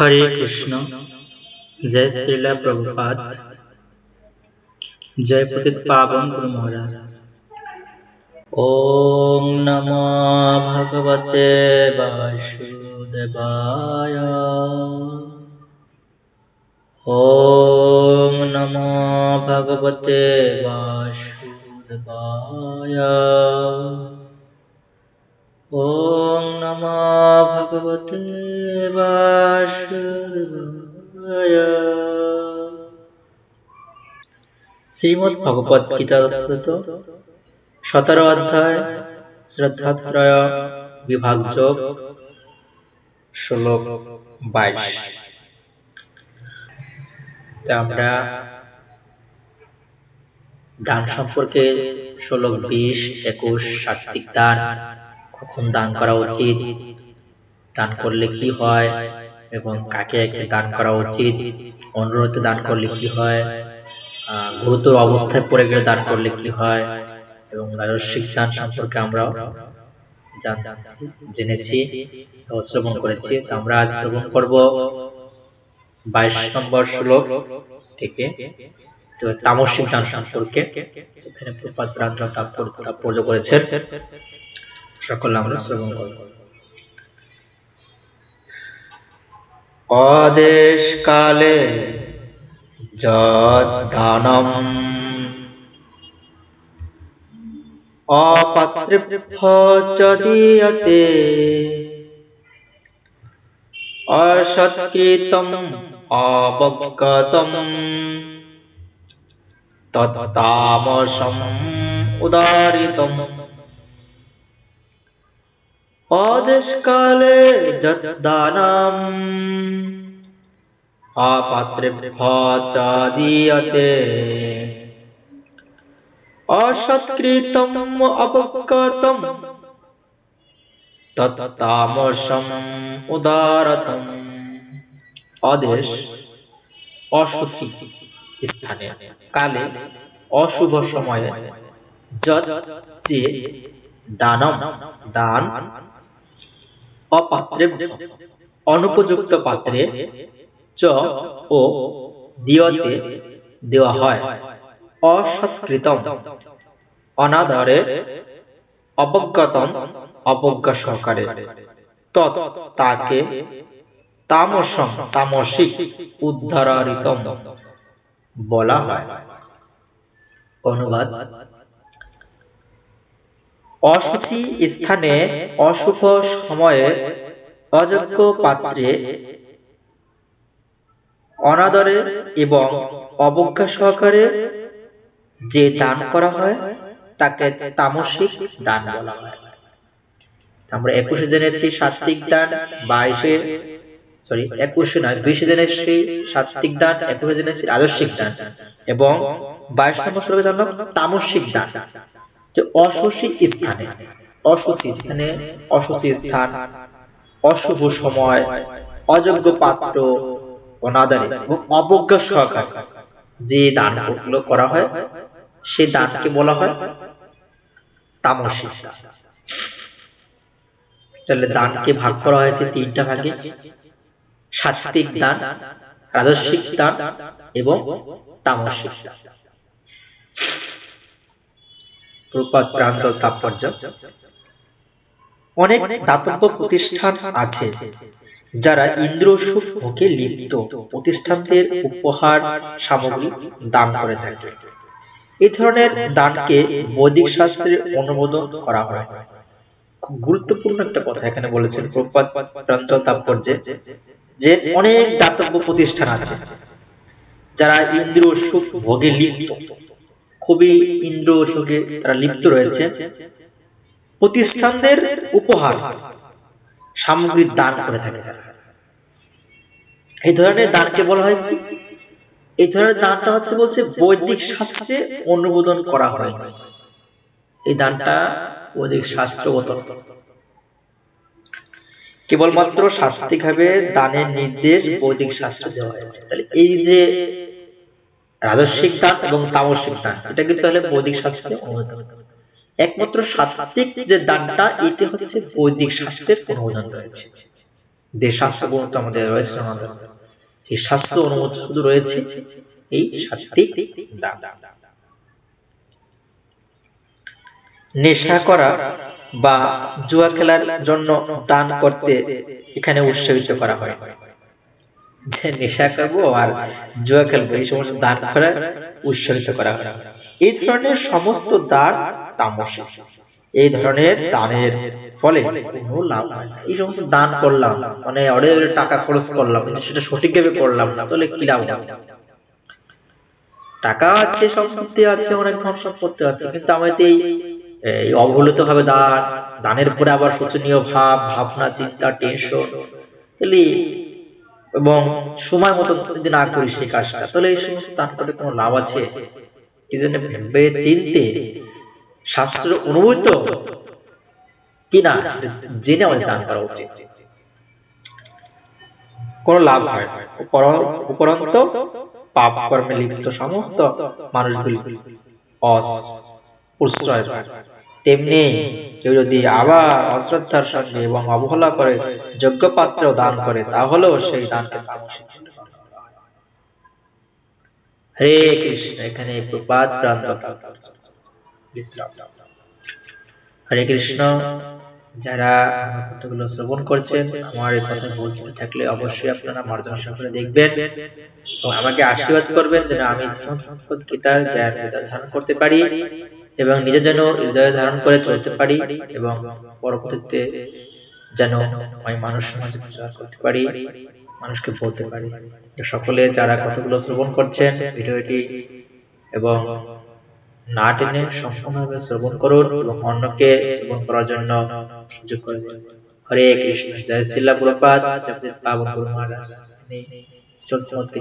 হরে কৃষ্ণ। জয় শ্রীলা প্রভুপাদ। জয় পতিত পাবন গুরু মহারাজ। ওম নম ভগবতে বাসুদেবায়। ওম নম ভগবতে বাসুদেবায়। ওম শ্রীমদ ভগবত গীতা সতেরো অধ্যায়, শ্রদ্ধাত্রয়, বিভাগ যোগ, শ্লোক বাইশ। আমরা দান সম্পর্কে শ্লোক বিশ, একুশ সাত্বিক দান কখন দান করা উচিত, দান করলে কি হয় এবং কাকে দান করা উচিত, অনুরোধে দান করলে কি হয় গুরুতর অবস্থায় পড়ে গেলে দান করলে কি হয় এবং রাজস্বিক দান সম্পর্কে আমরা জেনেছি শ্রবণ করেছি। আমরা আজ শ্রবণ করব বাইশ নম্বর শ্লোক থেকে তামসিক দান সম্পর্কে। এখানে প্রপাত তাৎপর্য করেছেন সকল আমরা শ্রবণ করব। অদেশ কালে যদানম অপাত্রিভ্য যদীয়তে অসৎকৃতম অবগতম তত্তামসম উদারিতম অদেশকালে যদ্দানম আপাত্রেভ্যাচাদীয়তে অসৎকৃতম অপকৃতম তত্তামসম উদারতম অদেশ অসুখী স্থানে কালে অশুভ সময়ে যত যে দানম, দান, অপাত্রে, অনুপযুক্ত পাত্রে চ ও দিয়তে দেওয়া হয়। অসৎকৃতম। অনাদরে অবজ্ঞতম অবজ্ঞা সহকারে। তৎ তাকে তামসম তামসিক উদ্ধারিতম বলা হয়। অনুবাদ। অসুচি স্থানে অশুভ সময়ে অযোগ্য পাত্রে অনাদরে এবং অবজ্ঞা সহকারে যে দান করা হয়, তাকে তামসিক দান বলা হয়। আমরা একুশে জেনেছি সাত্বিক দান, বাইশে সরি একুশে নয়, বিশে জেনেছি সাত্বিক দান, একুশে জেনেছি আদর্শিক দান এবং বাইশ নম্বর শ্লোকে জানলাম তামসিক দান। যে অসুচি স্থানে অসুচি স্থানে অসুচি স্থান, অশুভ সময়, অযোগ্য পাত্র অনাদারে এবং অবজ্ঞা সহকারে যে দানগুলো করা হয়, সে দানকে বলা হয় তামসিক তাহলে দানকে ভাগ করা হয়েছে তিনটা ভাগে। সাত্বিক দান, রাজস্বিক দান এবং তামসিক দান। প্রপাত প্রান্ত তাৎপর্য। অনেক দাতব্য প্রতিষ্ঠান আছে। যারা ইন্দ্র ভোগে লিপ্ত প্রতিষ্ঠানদের উপহার সামগ্রী দান করে থাকে। এই ধরনের দানকে বৈদিক শাস্ত্রে অনুমোদন করা হয়। খুব গুরুত্বপূর্ণ একটা কথা এখানে বলেছেন তাৎপর্যে যে অনেক দাতব্য প্রতিষ্ঠান আছে, যারা ইন্দ্র সুখ ভোগে লিপ্ত, খুবই ইন্দ্র সুখে তারা লিপ্ত রয়েছে। প্রতিষ্ঠানদের উপহার সামগ্রীর দান করে থাকে। এই ধরনের দানকে বলা হয় কি? এই ধরনের দানটা হচ্ছে বলছে বৈদিক শাস্ত্রে অনুমোদন করা হয়। এই দানটা বৈদিক শাস্ত্রগত। কেবলমাত্র শাস্তিকভাবে দানের নির্দেশ বৈদিক শাস্ত্র দেওয়া হয়েছে তাহলে এই যে রাজস্বিক দান এবং তামসিক দান, এটা কিন্তু তাহলে বৈদিক শাস্ত্রে অনুমোদন। একমাত্র সাত্বিক যে দানটা, এটি হচ্ছে বৈদিক শাস্ত্রের অনুমোদন রয়েছে। যে শাস্ত্র গ্রন্থ আমাদের রয়েছে আমাদের। সেই শাস্ত্র অনুমতি শুধু রয়েছে এই সাতটি দান। নেশা করা বা জুয়া খেলার জন্য দান করতে এখানে উৎসাহিত করা হয়। যে নেশা করব আর জুয়া খেলব, এই সমস্ত দান করা উৎসাহিত করা হয়। এই ধরনের সমস্ত দান তামসিক এই ধরনের দানের ফলে কোনো লাভ হয় না। এই সমস্ত দান করলাম মানে অনেক টাকা খরচ করলাম কিন্তু সেটা সঠিকভাবে করলাম না, তাহলে কি লাভ হবে? টাকা আছে, সম্পত্তি আছে, অনেক ধন সম্পত্তি আছে, কিন্তু আমাদের এই এই অবহেলিত ভাবে দান, দানের পরে আবার শোচনীয় ভাব, ভাবনা, চিন্তা টেনশন তাহলে এবং সময় মতো যদি না করি সেই কাজটা, তাহলে এই সমস্ত দান করে কোনো লাভ আছে এই জন্য ভেবে চিনতে শাস্ত্র অনুমোদিত কিনা জেনে আমাদের দান করা উচিত কোনো লাভ হয় উপরন্ত পাপ কর্মে লিপ্ত সমস্ত মানুষগুলি পায়। তেমনি কেউ যদি আবার অশ্রদ্ধার সঙ্গে এবং অবহেলা করে যোগ্য পাত্রেও দান করে, তাহলেও সেই দানকে। হরে কৃষ্ণ, এখানে প্রপাত প্রান্ত বিশ্রাম। হরে কৃষ্ণ, যারা কথাগুলো শ্রবণ করছেন আমার এই কথা বলতে থাকলে অবশ্যই আপনারা মার্জনা সকলে দেখবেন এবং আমাকে আশীর্বাদ করবেন যেন আমি ভগবত গীতার জ্ঞান ধারণ করতে পারি এবং নিজে যেন হৃদয়ে ধারণ করে চলতে পারি এবং পরবর্তীতে যেন আমি মানুষ সমাজে প্রচার করতে পারি, মানুষকে বলতে পারি সকলে যারা কতগুলো শ্রবণ করছেন, ভিডিওটি এবং না টেনে সম্পূর্ণভাবে শ্রবণ করুন এবং অন্যকে শ্রবণ করার জন্য সুযোগ করে দিন। হরে কৃষ্ণ, জয় শ্রীলা প্রপাত জগৎ পাবন গুরু মহারাজ চলছে